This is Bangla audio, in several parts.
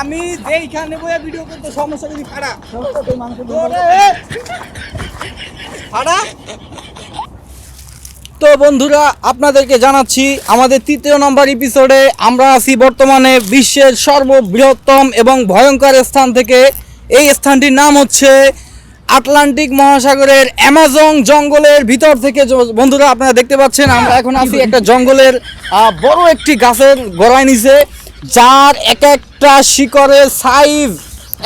আমি যেইখানে বইয়া ভিডিও করতে সমস্যা যদি ফাড়া! ফাড়া তো বন্ধুরা আপনাদেরকে জানাচ্ছি আমাদের তৃতীয় নম্বর এপিসোডে আমরা আছি বর্তমানে বিশ্বের সর্ববৃহত্তম এবং ভয়ঙ্কর স্থান থেকে। এই স্থানটির নাম হচ্ছে আটলান্টিক মহাসাগরের অ্যামাজন জঙ্গলের ভিতর থেকে বন্ধুরা আপনারা দেখতে পাচ্ছেন, আমরা এখন আছি একটা জঙ্গলের বড় একটি গাছের গোড়ায় নিচে, যার এক একটা শিকড়ের সাইজ,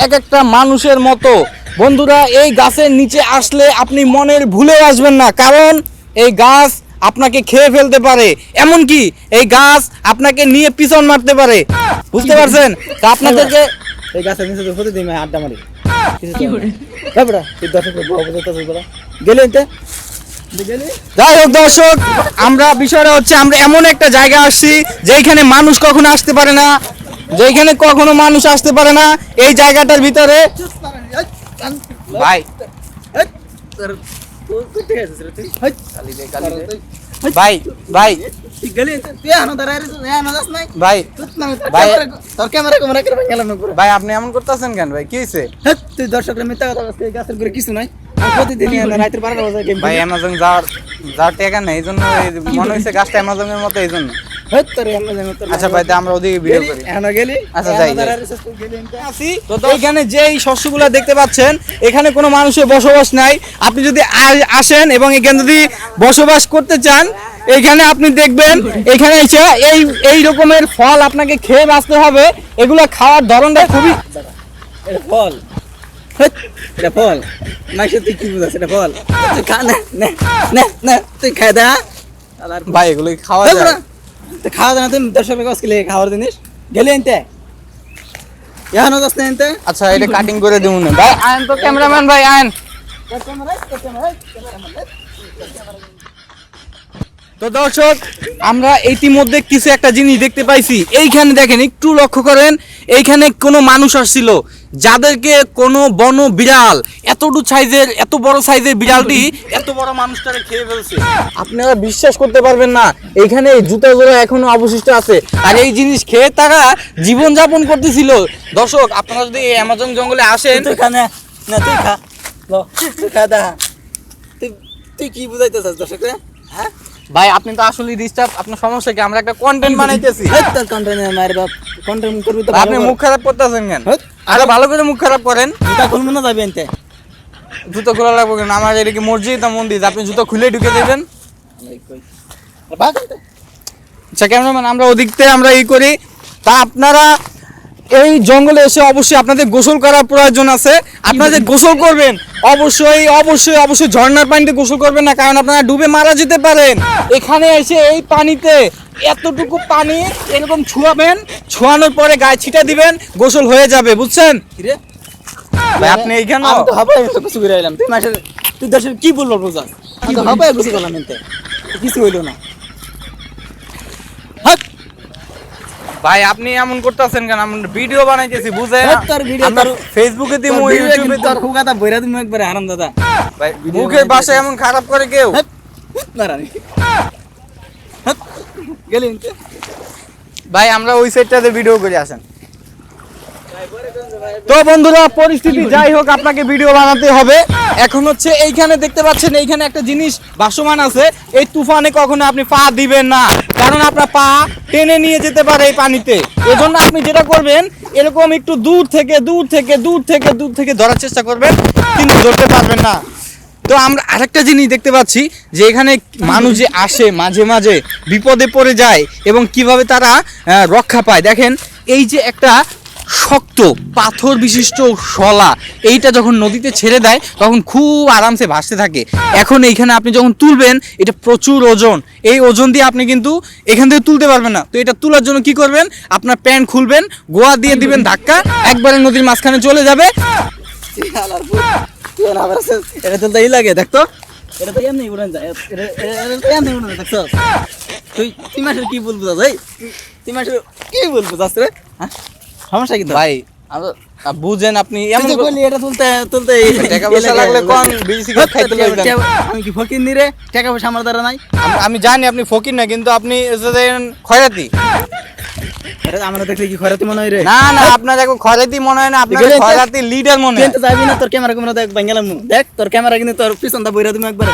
এক একটা মানুষের মতো। বন্ধুরা, এই গাছের নিচে আসলে আপনি মনের ভুলে আসবেন না, কারণ এই গাছ আপনাকে খেয়ে ফেলতে পারে। এমনকি এই গাছ আপনাকে নিয়ে পিছন মারতে পারে। বুঝতে পারছেন? তা আপনাদেরকে এই গাছের নিচে প্রতিদিন আড্ডা মারি। হয়? যাই হোক দর্শক আমরা বিষয়টা হচ্ছে আমরা এমন একটা জায়গা আসছি যেখানে মানুষ কখনো আসতে পারে না যেখানে কখনো মানুষ আসতে পারে না এই জায়গাটার ভিতরে ভাই। ভাই ভাই। নাই? ভাই তুই না, তোর ভাই- তোর ক্যামেরা ক্যামেরা করে গেলাম ভাই আপনি এমন করতেছেন কেন ভাই? কি হয়েছে তুই দর্শকরা মিথ্যা কথা বলছিস, গাছের করে কিছু নাই। প্রতিদিন রাতের বারোটা বাজে ভাই। অ্যামাজন যাওয়ার যাওয়ার টাকা নেই এই জন্য এই মনে হয়েছে গাছটা অ্যামাজনের মতো এই জন্য। আচ্ছা ভাই আমরা ওদিকে ভিডিও করি। এখনও গেলি? আচ্ছা, যাই, তো যেই শস্যগুলা দেখতে পাচ্ছেন এখানে কোনো মানুষের বসবাস নাই। আপনি যদি আসেন এবং এখানে যদি বসবাস করতে চান এখানে আপনি দেখবেন এখানে এসে এই এই রকমের ফল আপনাকে খেয়ে বাঁচতে হবে। এগুলো খাওয়ার ধরনটা খুবই এটা ফল। এটা ফল। মাইসে তুই কি বুঝাস? এটা ফল। তুই খা না না না না তুই খাই দা। ভাই এগুলো খাওয়া যায়? তুই খাওয়া দাওয়া তুমি দেড়শো টাকা কিলো খাওয়ার জিনিস গেলি এনতে এখনও যাস না এনতে আচ্ছা এটা কাটিং করে দেবো না ভাই আয়ন তো ক্যামেরাম্যান ভাই আয়ন তো দর্শক, আমরা ইতিমধ্যে কিছু একটা জিনিস দেখতে পাইছি। এইখানে দেখেন, একটু লক্ষ্য করেন, এইখানে কোনো মানুষ আসছিল। যাদেরকে কোনো বন বিড়াল এতটু সাইজের, এত বড় সাইজের বিড়ালটি এত বড় মানুষটাকে খেয়ে ফেলছে। আপনারা বিশ্বাস করতে পারবেন না, এইখানে এই জুতা জোড়া এখনও অবশিষ্ট আছে। আর এই জিনিস খেয়ে তারা জীবন যাপন করতেছিল। দর্শক, আপনারা যদি অ্যামাজন জঙ্গলে আসেন খা না, তুই খা। তুই তুই কি বুঝাইতেছিস দর্শকরা হ্যাঁ? ভাই আপনি তো আসলে ডিস্টার্ব আপনার সমস্যা কি? আমরা একটা কন্টেন্ট বানাইতেছি। হেৎ, তোর কন্টেন্ট মায়ের বাপ কন্টেন্ট করবি তো আপনি মুখ খারাপ করতেছেন কেন? আরে ভালো করে মুখ খারাপ করেন। জুতা খুলবো না যাবি এনতে। জুতো খোলা লাগবে কেন? আমার এদিকে মসজিদ না মন্দির? আপনি জুতো খুলে ঢুকে দেবেন। আচ্ছা ক্যামেরাম্যান আমরা ওদিক থেকে আমরা ই করি। তা আপনারা এই জঙ্গলে এসে অবশ্যই আপনাদের গোসল করার প্রয়োজন আছে। আপনারা যে গোসল করবেন অবশ্যই অবশ্যই অবশ্যই ঝর্ণার পানিতে গোসল করবেন না কারণ আপনারা ডুবে মারা যেতে পারেন। এখানে এসে এই পানিতে এতটুকু পানি এরকম ছুঁয়াবেন ছুঁয়ানোর পরে গায়ে ছিটা দিবেন গোসল হয়ে যাবে বুঝছেন? কি রে ভাই আপনি এইখানে আমি তো হাবাই তো কিছু করে এলাম তুই মাসে তুই দর্শক কি বলব বুঝা? আমি তো হাবাই কিছু করলাম এনতে। কিছু হইল না। ভাই আপনি এমন করতেছেন কেন? আমরা ভিডিও বানাইতেছি বুঝে না? তোর ভিডিও তোর- ফেসবুকে দিমু ইউটিউবে তোর হুগাতা বইরা দিমু একবারে হারাম দাদা। ভাই মুখে। ভাষা এমন খারাপ করে কেউ? নারানি গেলেন মারানি হাট ভাই আমরা ওই সাইডটাতে ভিডিও করে আসেন। তো বন্ধুরা পরিস্থিতি যাই হোক আপনাকে ভিডিও বানাতে হবে। এখন হচ্ছে এইখানে দেখতে পাচ্ছেন এইখানে একটা জিনিস ভাসমান আছে। এই তুফানে কখনো আপনি পা দিবেন না কারণ আপনার পা টেনে নিয়ে যেতে পারে এই পানিতে। এজন্য আপনি যেটা করবেন এরকম একটু দূর থেকে দূর থেকে দূর থেকে দূর থেকে ধরার চেষ্টা করবেন কিন্তু ধরতে পারবেন না। তো আমরা আরেকটা জিনিস দেখতে পাচ্ছি যে এখানে মানুষ যে আসে মাঝে মাঝে বিপদে পড়ে যায় এবং কীভাবে তারা রক্ষা পায়। দেখেন এই যে একটা শক্ত পাথর বিশিষ্ট শলা। এইটা যখন নদীতে ছেড়ে দেয়, তখন খুব আরামসে ভাসতে থাকে। এখন এইখানে আপনি যখন তুলবেন, এটা প্রচুর ওজন। এই ওজন দিয়ে আপনি কিন্তু এখান থেকে তুলতে পারবেন না। তো এটা তোলার জন্য কি করবেন? আপনার প্যান্ট খুলবেন, গোয়া দিয়ে দিবেন ধাক্কা, একবারে নদীর মাঝখানে চলে যাবে। এটা তো তাই লাগে, দেখতো? কি বলব এই তুই মাসের কি বলব রে? হ্যাঁ? সমস্যা কি ভাই বুঝেন আপনি এমন যে এটা তুলতে তুলতে টাকা পয়সা লাগলে কোন বিড়ি সিগারেট খাইতে লইবেন আমি কি ফকির নি টাকা পয়সা আমার দ্বারা নাই। আমি- আমি জানি আপনি ফকির না কিন্তু আপনি খয়রাতি আমরা দেখলে কি খরাতে মনে হয় রে? না না আপনার দেখো খয়রাতি মনে হয় না আপনার খয়রাতি লিডার মনে হয়। যাবি না তোর ক্যামেরা ক্যামেরা দেখ বাঙ্গালাম দেখ তোর ক্যামেরা কিন্তু তোর পিছনটা বইরা তুমি একবার।